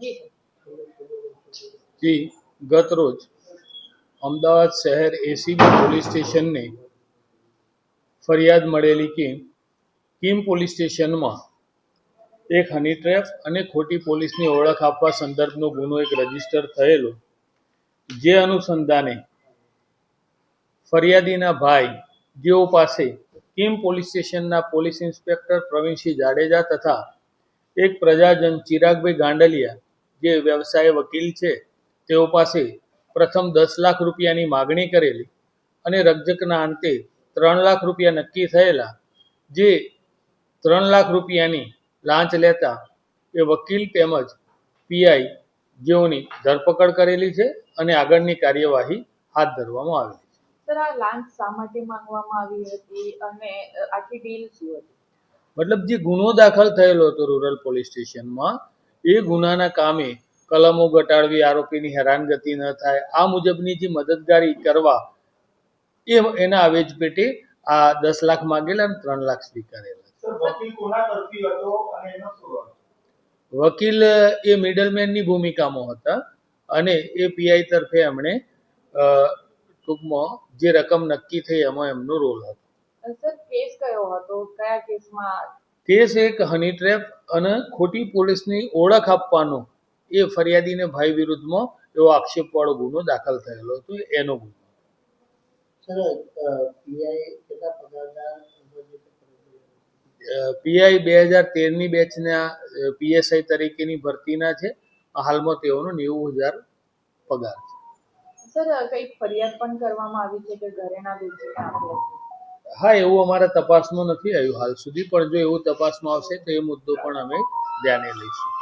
જી જી ગત રોજ અમદાવાદ શહેર એસીબી પોલીસ સ્ટેશનને ફરિયાદ મળેલી કે કિમ પોલીસ સ્ટેશનમાં એક હની ટ્રેપ અને ખોટી પોલીસની ઓળખ આપવા સંદર્ભનો ગુનો એક રજિસ્ટર થયેલો, જે અનુસંધાને ફરિયાદીના ભાઈ જેઓ પાસે કિમ પોલીસ સ્ટેશનના પોલીસ ઇન્સ્પેક્ટર પ્રવીણસિંહ જાડેજા તથા એક પ્રજાજન ચિરાગભાઈ ગાંડલિયા જે વ્યવસાય વકીલ છે તેઓ પાસે પ્રથમ દસ લાખ રૂપિયાની માગણી કરેલી અને રકઝકના અંતે ત્રણ લાખ રૂપિયા નક્કી થયેલા. જે ત્રણ લાખ રૂપિયાની લાંચ લેતા એ વકીલ તેમજ પીઆઈ જેઓની ધરપકડ કરેલી છે અને આગળની કાર્યવાહી હાથ ધરવામાં આવી છે. સર આ લાંચ શા માટે માંગવામાં આવી હતી અને આખી ડીલ શું હતી? મતલબ જે ગુનો દાખલ થયેલો હતો રૂરલ પોલીસ સ્ટેશનમાં એ ગુનાના કામે કલમો ઘટાડવી આરોપીની હેરાનગતિ ન થાય. આ મુજબની જે મદદગારી કરવા એ એના આવેજ પેટે આ દસ લાખ માંગેલા અને ત્રણ લાખ સ્વીકારેલા. વકીલ કોના તરફી હતો અને એનો શું હતો વકીલ એ મિડલમેનની ભૂમિકામાં હતા અને એ પીઆઈ તરફે એમણે ટૂંકમાં જે રકમ નક્કી થઈ એમાં એમનો રોલ હતો. સર કેસ કયો હતો? કયા કેસમાં કેસ એક હની ટ્રેપ અને ખોટી પોલીસની ઓળખ આપવાનો એ ફરિયાદીને ભાઈ વિરુદ્ધમાં એવો આક્ષેપવાળો ગુનો દાખલ થયેલો હતો એનો ગુનો. પીઆઈ બે હજાર તેરની બેચના પીએસઆઈ તરીકેની ભરતીના છે. હાલમાં તેઓનો નેવું હજાર પગાર છે. સર કઈ કંઈક ફરિયાદ પણ કરવામાં આવી છે કે ઘરેણા છે? હા, એવું અમારા તપાસમાં નથી આવ્યું હાલ સુધી, પણ જો એવું તપાસમાં આવશે તો એ મુદ્દો પણ અમે ધ્યાને લઈશું.